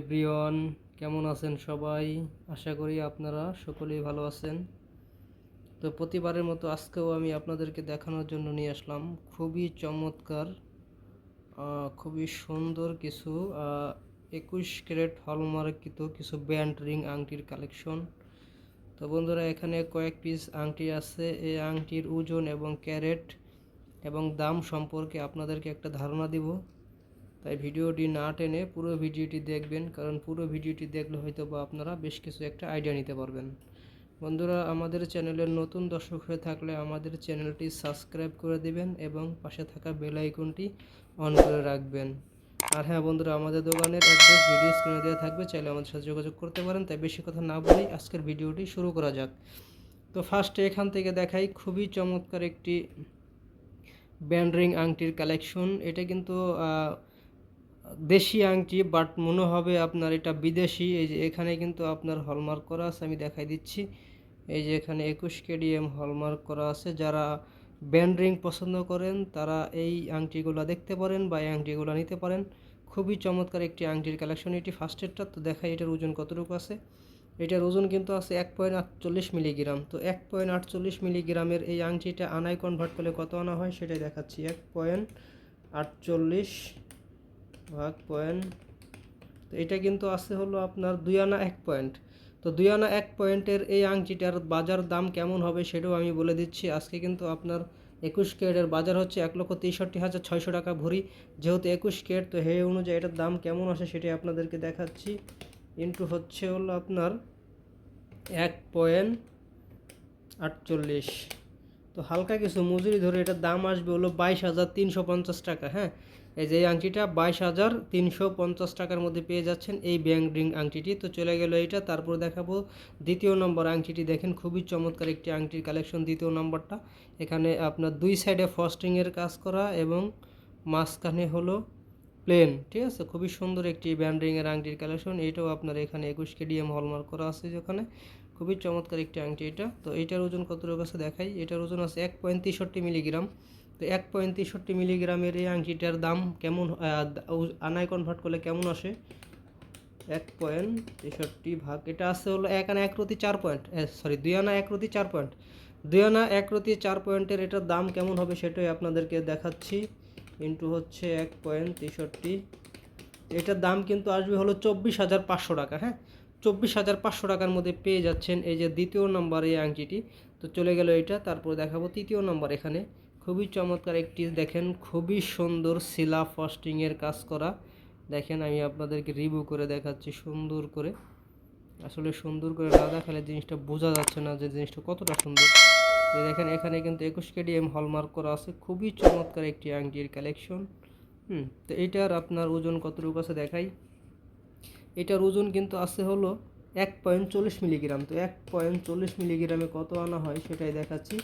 Everyone, কেমন আছেন সবাই? আশা করি আপনারা সকলেই ভালো আছেন। তো প্রতিবারের মতো আজকেও আমি আপনাদেরকে দেখানোর জন্য নিয়ে আসলাম। খুবই চমৎকার খুবই সুন্দর কিছু একুশ ক্যারেট হলমার্কিত কিছু ব্যান্ড রিং আংটির কালেকশন। তো বন্ধুরা, এখানে কয়েক পিস আংটি আছে। এই আংটির ওজন এবং ক্যারেট এবং দাম সম্পর্কে আপনাদেরকে একটা ধারণা দিব। তাই ভিডিওটি না টেনে পুরো ভিডিওটি দেখবেন, কারণ পুরো ভিডিওটি দেখলে হয়তো বা আপনারা বেশ কিছু একটা আইডিয়া নিতে পারবেন। বন্ধুরা, আমাদের চ্যানেলের নতুন দর্শক হয়ে থাকলে আমাদের চ্যানেলটি সাবস্ক্রাইব করে দিবেন এবং পাশে থাকা বেল আইকনটি অন করে রাখবেন। আর হ্যাঁ বন্ধুরা, আমাদের দোকানের অ্যাড্রেস ভিডিও স্ক্রিনে দেওয়া থাকবে, চাইলে আমাদের সাথে যোগাযোগ করতে পারেন। তাই বেশি কথা না বলেই আজকের ভিডিওটি শুরু করা যাক। তো ফার্স্টে এখান থেকে দেখাই খুবই চমৎকার একটি ব্যান্ড রিং আংটির কালেকশন এটা কিন্তু দেশি আংটি বাট মনে হবে আপনার এটা বিদেশি। এই যে এখানে কিন্তু আপনার হলমার্ক করা আছে, আমি দেখাই দিচ্ছি। এই যে এখানে একুশ কেডিএম হলমার্ক করা আছে। যারা ব্যান্ড রিং পছন্দ করেন, তারা এই আংটিগুলো দেখতে পারেন বা এই আংটিগুলো নিতে পারেন। খুবই চমৎকার একটি আংটির কালেকশন এটি ফার্স্টেরটা তো দেখাই এটার ওজন কতটুকু আছে। এটার ওজন কিন্তু আছে এক পয়েন্ট আটচল্লিশ মিলিগ্রাম তো এক পয়েন্ট আটচল্লিশ মিলিগ্রামের এই আংটিটা আনায় কনভার্ট করলে কত আনা হয়, সেটাই দেখাচ্ছি। এক পয়েন্ট আটচল্লিশ ভাগ পয়েন্ট তো এটা কিন্তু আছে হলো আপনার দুই আনা এক পয়েন্ট তো দুই আনা এক পয়েন্টের এই আংটিটার বাজার দাম কেমন হবে সেটাও আমি বলে দিচ্ছি। আজকে কিন্তু আপনার একুশ কেয়ারের বাজার হচ্ছে এক লক্ষ তেষট্টি হাজার ছয়শো টাকা ভরি। যেহেতু একুশ কেয়ার তো হে অনুযায়ী এটার দাম কেমন আসে সেটাই আপনাদেরকে দেখাচ্ছি। ইন্টু হচ্ছে হলো আপনার এক পয়েন্ট আটচল্লিশ। তো হালকা কিছু মজুরি ধরে এটার দাম আসবে হলো বাইশ হাজার তিনশো পঞ্চাশ টাকা হ্যাঁ? এই যে আংটিটা বাইশ হাজার তিনশো পঞ্চাশ টাকার মধ্যে পেয়ে যাচ্ছেন এই ব্যাং রিং আংটিটি। তো চলে গেল এইটা, তারপর দেখাবো দ্বিতীয় নম্বর আংটিটি। দেখেন খুবই চমৎকার একটি আংটির কালেকশন দ্বিতীয় নম্বরটা। এখানে আপনার দুই সাইডে ফস্টিংয়ের কাজ করা এবং মাঝখানে হলো প্লেন, ঠিক আছে? খুবই সুন্দর একটি ব্যান্ডিংয়ের আংটির কালেকশন। এটাও আপনার এখানে একুশ কেডিএম হলমার্ক করা আছে যেখানে। খুবই চমৎকার একটি আংটি এটা। তো এটার ওজন কতটুকু আছে দেখাই? এটার ওজন আছে এক পয়েন্ট মিলিগ্রাম। তো এক পয়েন্ট তেষট্টি মিলিগ্রামের এই আংটিটার দাম কেমন আনায় কনভার্ট করলে কেমন আসে? এক পয়েন্ট তেষট্টি ভাগ, এটা আছে হলো এক আনা এক রতি চার পয়েন্ট সরি দুই আনা এক রতি চার পয়েন্ট দুই আনা এক রতি চার পয়েন্টের এটার দাম কেমন হবে সেটাই আপনাদেরকে দেখাচ্ছি। ইন্টু হচ্ছে এক পয়েন্ট তেষট্টি। এটার দাম কিন্তু আসবে হলো চব্বিশ হাজার পাঁচশো টাকা হ্যাঁ? চব্বিশ হাজার পাঁচশো টাকার মধ্যে পেয়ে যাচ্ছেন এই যে দ্বিতীয় নম্বর এই আংটিটি। তো চলে গেল এটা, তারপর দেখাবো তৃতীয় নম্বর এখানে। খুবই চমৎকার একটি, দেখেন, খুবই সুন্দর শিলা ফস্টিংয়ের কাজ করা। দেখেন, আমি আপনাদেরকে রিভিউ করে দেখাচ্ছি সুন্দর করে। আসলে সুন্দর করে না দেখালে জিনিসটা বোঝা যাচ্ছে না যে জিনিসটা কতটা সুন্দর। দেখেন, এখানে কিন্তু একুশ কেডিএম হলমার্ক করা আছে। খুবই চমৎকার একটি আংটির কালেকশন হুম, তো এইটার আপনার ওজন কতটুকু আছে দেখাই। এটার ওজন কিন্তু আছে হলো এক পয়েন্ট চল্লিশ মিলিগ্রাম। তো এক পয়েন্ট চল্লিশ মিলিগ্রামে কত আনা হয় সেটাই দেখাচ্ছি।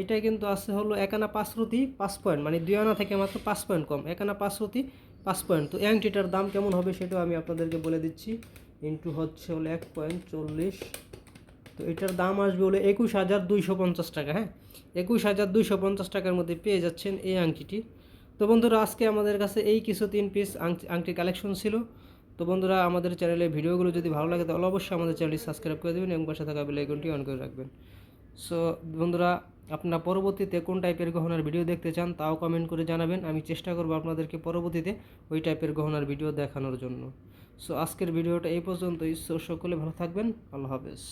এটা কিন্তু আছে হলো এক আনা পাঁচ রুটি পাঁচ পয়েন্ট মানে দুই আনা থেকে মাত্র পাঁচ পয়েন্ট কম। এক আনা পাঁচ রুটি পাঁচ পয়েন্ট। তো অ্যাংটিটার দাম কেমন হবে সেটাও আমি আপনাদেরকে বলে দিচ্ছি। ইন্টু হচ্ছে হলো এক পয়েন্ট চল্লিশ। তো এটার দাম আসবে হলো একুশ হাজার দুইশো পঞ্চাশ টাকা হ্যাঁ? একুশ হাজার দুইশো পঞ্চাশ টাকার মধ্যে পেয়ে যাচ্ছেন এই আংটিটি। তো বন্ধুরা, আজকে আমাদের কাছে এই কিছু তিন পিস আংটির কালেকশন ছিল। তো বন্ধুরা, আমাদের চ্যানেলে ভিডিওগুলো যদি ভালো লাগে, তাহলে অবশ্যই আমাদের চ্যানেলটি সাবস্ক্রাইব করে দেবেন এবং পাশে থাকা বেল আইকনটি অন করে রাখবেন। সো বন্ধুরা, আপনারা পরবর্তীতে কোন টাইপের গহনার ভিডিও দেখতে চান, তাও কমেন্ট করে জানাবেন। আমি চেষ্টা করব আপনাদেরকে পরবর্তীতে ওই টাইপের গহনার ভিডিও দেখানোর জন্য। সো আজকের ভিডিওটা এই পর্যন্তই। সো সকলে ভালো থাকবেন। আল্লাহ হাফেজ।